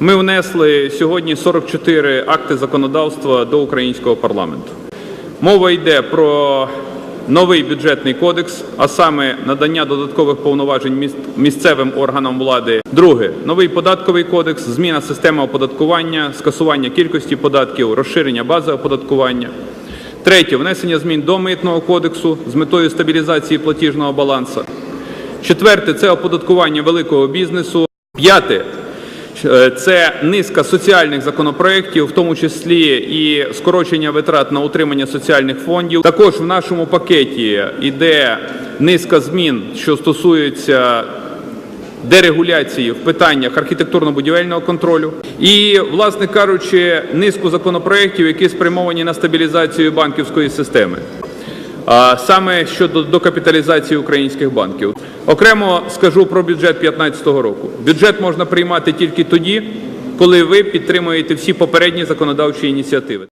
Ми внесли сьогодні 44 акти законодавства до українського парламенту. Мова йде про новий бюджетний кодекс, а саме надання додаткових повноважень місцевим органам влади. Друге новий податковий кодекс, зміна системи оподаткування, скасування кількості податків, розширення бази оподаткування. Третє внесення змін до митного кодексу з метою стабілізації платіжного балансу. Четверте це оподаткування великого бізнесу. П'яте це низка соціальних законопроєктів, в тому числі і скорочення витрат на утримання соціальних фондів. Також в нашому пакеті йде низка змін, що стосуються дерегуляції в питаннях архітектурно-будівельного контролю і, власне кажучи, низку законопроєктів, які спрямовані на стабілізацію банківської системи. Саме щодо докапіталізації українських банків. Окремо скажу про бюджет 2015 року. Бюджет можна приймати тільки тоді, коли ви підтримуєте всі попередні законодавчі ініціативи.